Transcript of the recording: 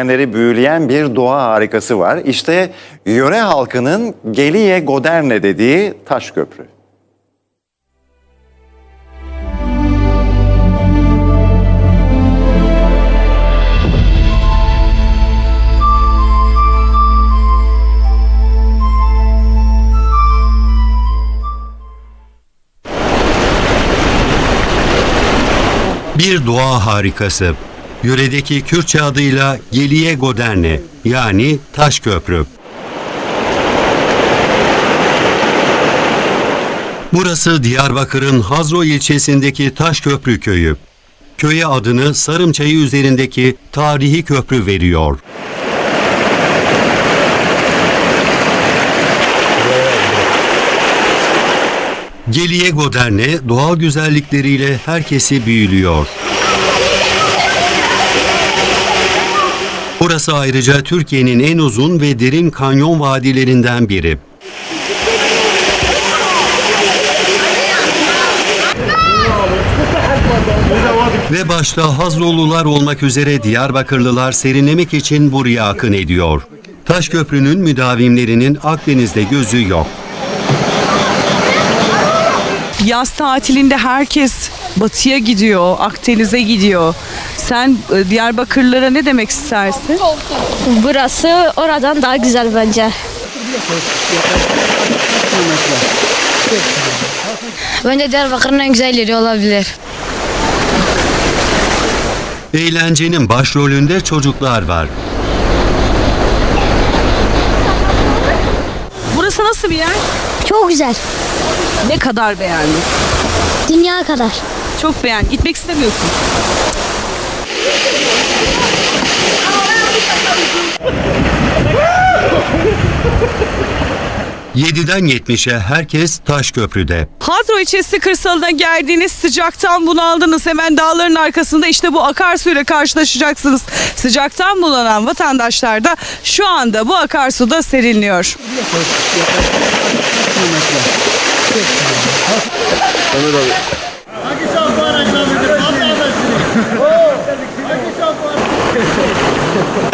Kendileri büyüleyen bir doğa harikası var. İşte yöre halkının Geliye Goderne dediği taş köprü. Bir doğa harikası. Yöredeki Kürtçe adıyla Geliye Goderne yani Taş Köprü. Burası Diyarbakır'ın Hazro ilçesindeki Taşköprü köyü. Köye adını Sarımçayı üzerindeki tarihi köprü veriyor. Geliye Goderne doğal güzellikleriyle herkesi büyülüyor. Burası ayrıca Türkiye'nin en uzun ve derin kanyon vadilerinden biri. Ve başta Hazrolular olmak üzere Diyarbakırlılar serinlemek için buraya akın ediyor. Taşköprü'nün müdavimlerinin Akdeniz'de gözü yok. Yaz tatilinde herkes batıya gidiyor, Akdeniz'e gidiyor. Sen e, Diyarbakırlılara ne demek istersin? Burası oradan daha güzel bence. Bence Diyarbakır'ın en güzel yeri olabilir. Eğlencenin başrolünde çocuklar var. Burası nasıl bir yer? Çok güzel. Ne kadar beğendin? Dünya kadar. Çok beğen. Gitmek istemiyorsun. Yediden 70'e herkes Taşköprü'de. Hadro ilçesi kırsalına geldiğiniz sıcaktan bunaldınız. Hemen dağların arkasında işte bu akarsuyla karşılaşacaksınız. Sıcaktan bulanan vatandaşlar da şu anda bu akarsuda serinliyor. Ömer abi. Hangi şampuan reklam edin? Vallahi ben sizi. Hangi şampuan?